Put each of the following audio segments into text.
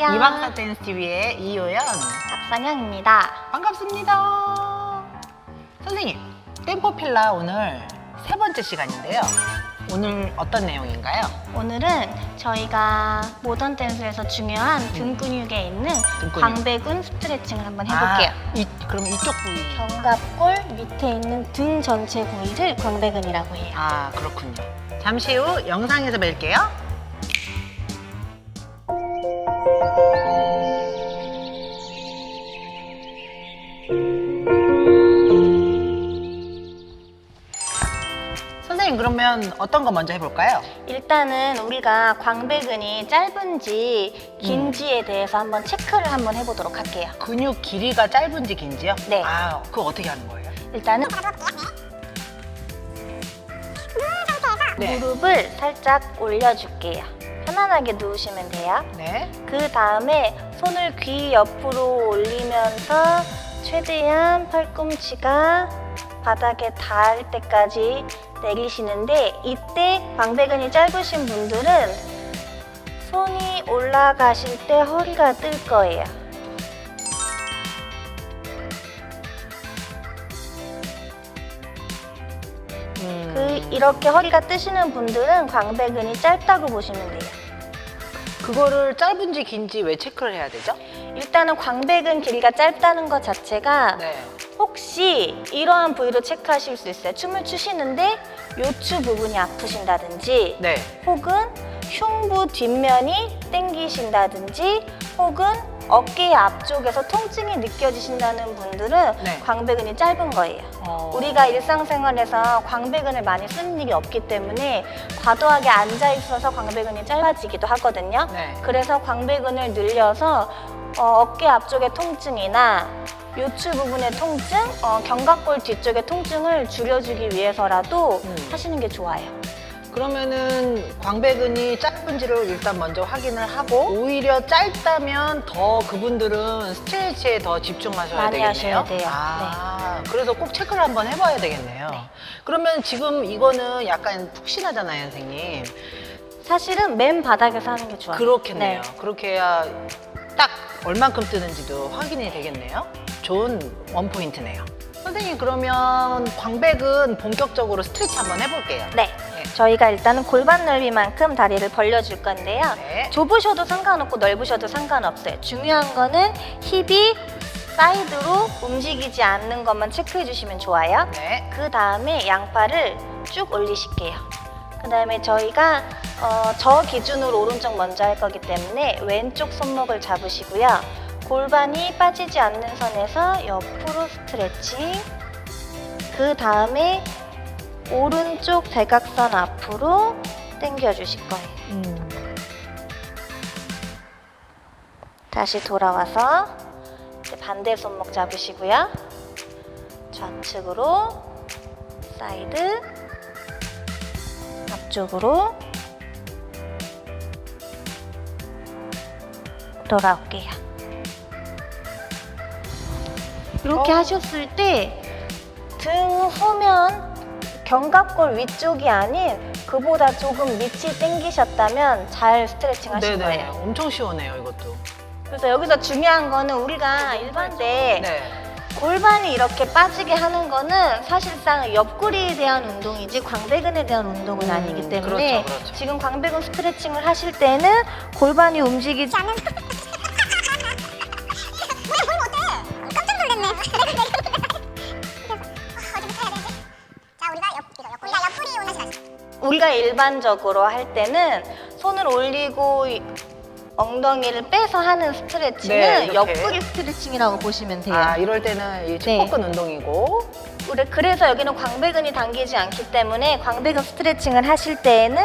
안녕하세요. 이박사 댄스 TV의 이효연 박선영입니다. 반갑습니다. 선생님, 템포필라 오늘 세 번째 시간인데요. 오늘 어떤 내용인가요? 오늘은 저희가 모던 댄스에서 중요한 등 근육에 있는 등 근육. 광배근 스트레칭을 한번 해볼게요. 아, 이, 그럼 이쪽 부위. 견갑골 밑에 있는 등 전체 부위를 광배근이라고 해요. 아 그렇군요. 잠시 후 영상에서 뵐게요. 그러면 어떤 거 먼저 해볼까요? 일단은 우리가 광배근이 짧은지 긴지에 대해서 한번 체크를 한번 해보도록 할게요. 근육 길이가 짧은지 긴지요? 네. 아 그거 어떻게 하는 거예요? 일단은 네. 무릎을 살짝 올려줄게요. 편안하게 누우시면 돼요. 네. 그 다음에 손을 귀 옆으로 올리면서 최대한 팔꿈치가 바닥에 닿을 때까지 내리시는데 이때 광배근이 짧으신 분들은 손이 올라가실 때 허리가 뜰 거예요. 음, 그 이렇게 허리가 뜨시는 분들은 광배근이 짧다고 보시면 돼요. 그거를 짧은지 긴지 왜 체크를 해야 되죠? 일단은 광배근 길이가 짧다는 것 자체가 네. 혹시 이러한 부위로 체크하실 수 있어요. 춤을 추시는데 요추 부분이 아프신다든지 네. 혹은 흉부 뒷면이 땡기신다든지 혹은 어깨 앞쪽에서 통증이 느껴지신다는 분들은 네. 광배근이 짧은 거예요. 어. 우리가 일상생활에서 광배근을 많이 쓰는 일이 없기 때문에 과도하게 앉아 있어서 광배근이 짧아지기도 하거든요. 네. 그래서 광배근을 늘려서 어, 깨 앞쪽의 통증이나 요추 부분의 통증, 어, 견갑골 뒤쪽의 통증을 줄여주기 위해서라도 음. 하시는 게 좋아요. 그러면은 광배근이 짧은지를 일단 먼저 확인을 하고 오히려 짧다면 더 그분들은 스트레치에 더 집중하셔야 많이 되겠네요. 하셔야 돼요. 네. 아, 그래서 꼭 체크를 한번 해봐야 되겠네요. 그러면 지금 이거는 약간 푹신하잖아요, 선생님. 사실은 맨 바닥에서 하는 게 좋아요. 그렇겠네요. 네. 그렇게 해야 딱 얼만큼 뜨는지도 확인이 되겠네요. 좋은 원포인트네요. 선생님 그러면 광배근 본격적으로 스트레치 한번 해볼게요. 네. 저희가 일단은 골반 넓이만큼 다리를 벌려줄 건데요. 네. 좁으셔도 상관없고 넓으셔도 상관없어요. 중요한 거는 힙이 사이드로 움직이지 않는 것만 체크해 주시면 좋아요. 네. 그 다음에 양팔을 쭉 올리실게요. 그 다음에 저희가 어, 저 기준으로 오른쪽 먼저 할 거기 때문에 왼쪽 손목을 잡으시고요. 골반이 빠지지 않는 선에서 옆으로 스트레칭. 그 다음에 오른쪽 대각선 앞으로 당겨 주실 거예요. 음. 다시 돌아와서 이제 반대 손목 잡으시고요. 좌측으로 사이드 앞쪽으로 돌아올게요. 이렇게 어. 하셨을 때 등 후면 견갑골 위쪽이 아닌 그보다 조금 밑이 당기셨다면 잘 스트레칭 하실 네네. 거예요. 엄청 시원해요, 이것도. 그래서 여기서 중요한 거는 우리가 일반대 네. 골반이 이렇게 빠지게 하는 거는 사실상 옆구리에 대한 운동이지 광배근에 대한 운동은 음, 아니기 때문에 그렇죠, 그렇죠. 지금 광배근 스트레칭을 하실 때는 골반이 움직이지 않는 우리가 일반적으로 할 때는 손을 올리고 이- 엉덩이를 빼서 하는 네, 스트레칭은 이렇게. 옆구리 스트레칭이라고 보시면 돼요. 아, 이럴 때는 이 척박근 운동이고. 우리 그래서 여기는 광배근이 당기지 않기 때문에 광배근 스트레칭을 하실 때에는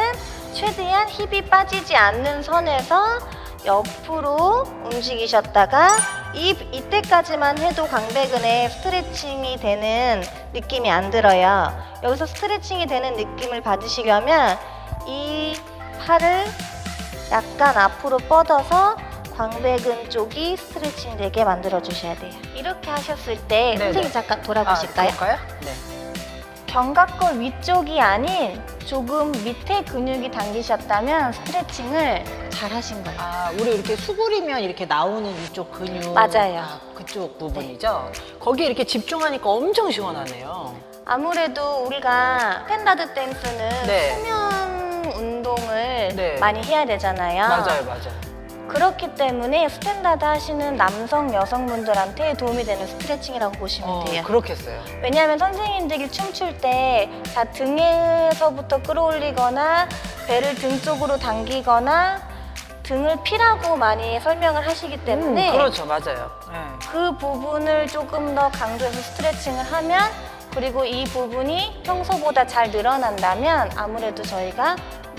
최대한 힙이 빠지지 않는 선에서 옆으로 움직이셨다가 이, 이때까지만 해도 광배근에 스트레칭이 되는 느낌이 안 들어요. 여기서 스트레칭이 되는 느낌을 받으시려면 이 팔을 약간 앞으로 뻗어서 광배근 쪽이 스트레칭 되게 만들어 주셔야 돼요. 이렇게 하셨을 때 네네. 선생님 잠깐 돌아보실까요? 아, 그럴까요? 네. 견갑골 위쪽이 아닌 조금 밑에 근육이 당기셨다면 스트레칭을 잘 하신 거예요. 아, 우리 이렇게 수그리면 이렇게 나오는 이쪽 근육. 맞아요. 아, 그쪽 부분이죠. 거기에 이렇게 집중하니까 엄청 시원하네요. 아무래도 우리가 스탠다드 댄스는 네. 수면 운동을 네. 많이 해야 되잖아요. 맞아요, 맞아요. 그렇기 때문에 스탠다드 하시는 남성, 여성분들한테 도움이 되는 스트레칭이라고 보시면 어, 돼요. 그렇겠어요. 왜냐하면 선생님들이 춤출 때 자, 등에서부터 끌어올리거나 배를 등 쪽으로 당기거나 등을 피라고 많이 설명을 하시기 때문에 음, 그렇죠, 맞아요. 네. 그 부분을 조금 더 강조해서 스트레칭을 하면 그리고 이 부분이 평소보다 잘 늘어난다면 아무래도 저희가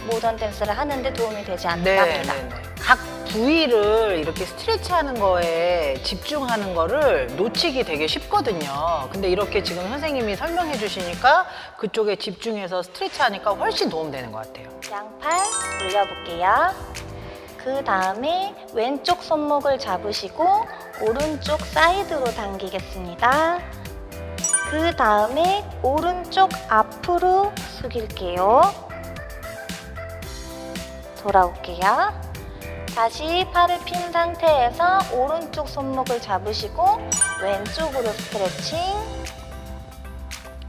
모던 댄스를 하는데 도움이 되지 않을까 네, 합니다. 네, 네. 각 부위를 이렇게 스트레치하는 거에 집중하는 거를 놓치기 되게 쉽거든요. 근데 이렇게 지금 선생님이 설명해 주시니까 그쪽에 집중해서 스트레치하니까 훨씬 도움되는 것 같아요. 양팔 올려볼게요. 그 다음에 왼쪽 손목을 잡으시고 오른쪽 사이드로 당기겠습니다. 그 다음에 오른쪽 앞으로 숙일게요. 돌아올게요. 다시 팔을 핀 상태에서 오른쪽 손목을 잡으시고 왼쪽으로 스트레칭.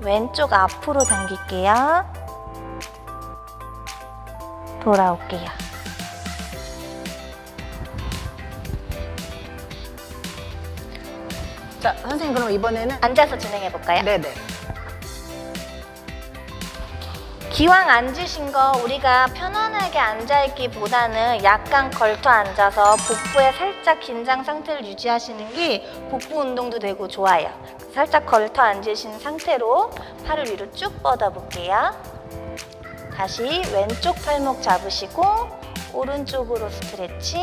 왼쪽 앞으로 당길게요. 돌아올게요. 자, 선생님 그럼 이번에는 앉아서 진행해 볼까요? 네네. 기왕 앉으신 거 우리가 편안하게 앉아있기보다는 약간 걸터 앉아서 복부에 살짝 긴장 상태를 유지하시는 게 복부 운동도 되고 좋아요. 살짝 걸터 앉으신 상태로 팔을 위로 쭉 뻗어 볼게요. 다시 왼쪽 팔목 잡으시고 오른쪽으로 스트레칭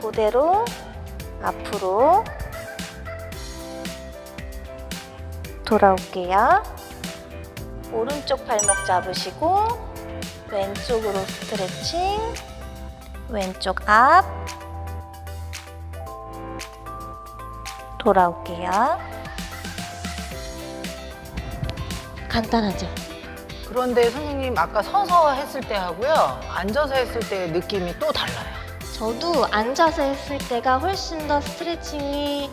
그대로 앞으로 돌아올게요. 오른쪽 발목 잡으시고 왼쪽으로 스트레칭 왼쪽 앞 돌아올게요 간단하죠? 그런데 선생님 아까 서서 했을 때 하고요. 앉아서 했을 때 느낌이 또 달라요. 저도 앉아서 했을 때가 훨씬 더 스트레칭이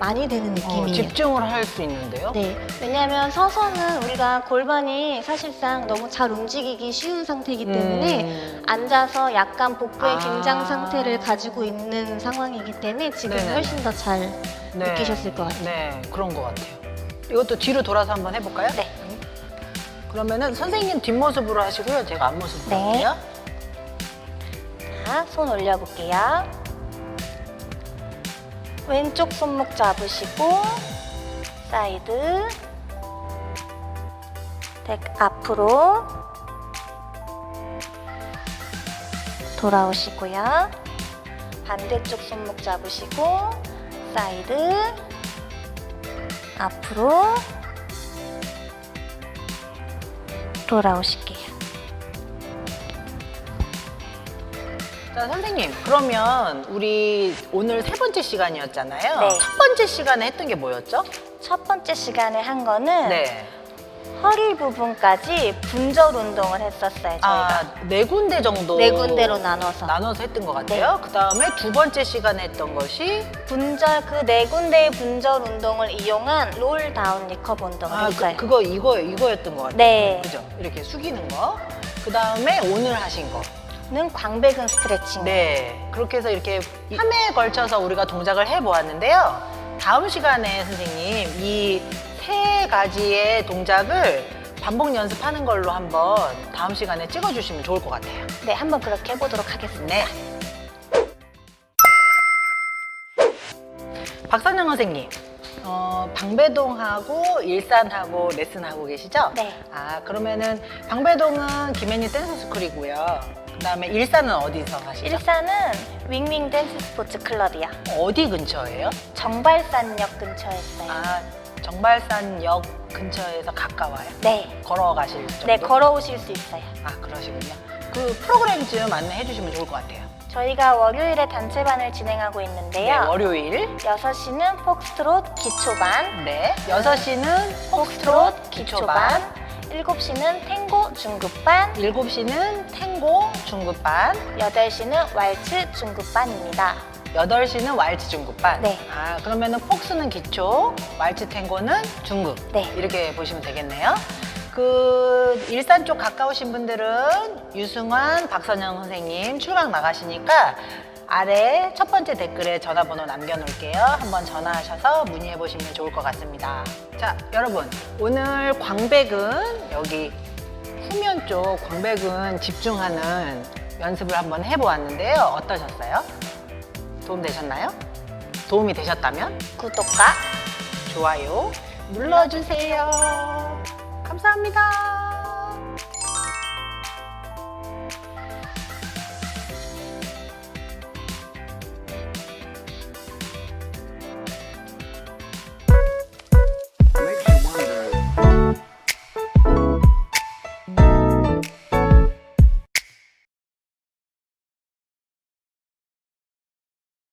많이 되는 어, 느낌이에요 집중을 할 수 있는데요. 네, 왜냐하면 서서는 우리가 골반이 사실상 너무 잘 움직이기 쉬운 상태이기 때문에 음. 앉아서 약간 복부의 아. 긴장 상태를 가지고 있는 상황이기 때문에 지금 네네네. 훨씬 더 잘 네. 느끼셨을 것 같아요. 네, 그런 것 같아요. 이것도 뒤로 돌아서 한번 해볼까요? 네. 그러면은 선생님 뒷모습으로 하시고요. 제가 앞모습으로 네. 할게요. 자, 손 올려볼게요. 왼쪽 손목 잡으시고 사이드 백 앞으로 돌아오시고요. 반대쪽 손목 잡으시고 사이드 앞으로 돌아오실게요. 자, 선생님. 그러면 우리 오늘 세 번째 시간이었잖아요. 네. 첫 번째 시간에 했던 게 뭐였죠? 첫 번째 시간에 한 거는 네. 허리 부분까지 분절 운동을 했었어요, 저희가. 아, 네 군데 정도 네 군데로 나눠서. 네. 나눠서 했던 것 같아요. 그 다음에 두 번째 시간에 했던 것이 분절, 그 네 군데의 분절 운동을 이용한 롤 다운 리커브 운동을 아, 했어요. 그, 그거 이거 이거였던 것 같아요. 네. 그죠? 이렇게 숙이는 거. 그 다음에 오늘 하신 거. 는 광배근 스트레칭. 네. 그렇게 해서 이렇게 3회에 걸쳐서 우리가 동작을 해 보았는데요. 다음 시간에 선생님 이 세 가지의 동작을 반복 연습하는 걸로 한번 다음 시간에 찍어 주시면 좋을 것 같아요. 네, 한번 그렇게 해보도록 하겠습니다. 네. 박선영 선생님, 어, 방배동하고 일산하고 레슨하고 계시죠? 네. 아, 그러면은 방배동은 김혜니 댄스 스쿨이고요. 그 다음에 일산은 어디서 하시죠? 일산은 윙윙 댄스 스포츠 클럽이요. 어디 근처예요? 정발산역 근처에 있어요. 아, 정발산역 근처에서 가까워요? 네. 걸어가실 정도? 네, 걸어오실 수 있어요. 아, 그러시군요. 그 프로그램 좀 안내해 주시면 좋을 것 같아요. 저희가 월요일에 단체반을 진행하고 네, 있는데요. 월요일. 6시는 폭스트롯 기초반, 네. 6시는 폭스트롯 기초반, 7시는 탱고 중급반, 7시는 탱고 중급반, 8시는 왈츠 중급반입니다. 8시는 왈츠 중급반. 네. 아, 그러면은 폭스는 기초, 왈츠 탱고는 중급. 네. 이렇게 보시면 되겠네요. 그 일산 쪽 가까우신 분들은 유승환, 박선영 선생님 출강 나가시니까 아래 첫 번째 댓글에 전화번호 남겨놓을게요. 한번 전화하셔서 문의해 보시면 좋을 것 같습니다. 자, 여러분 오늘 광백은 여기 후면 쪽 광백은 집중하는 연습을 한번 해보았는데요. 어떠셨어요? 도움 되셨나요? 도움이 되셨다면 구독과 좋아요 눌러주세요. 감사합니다.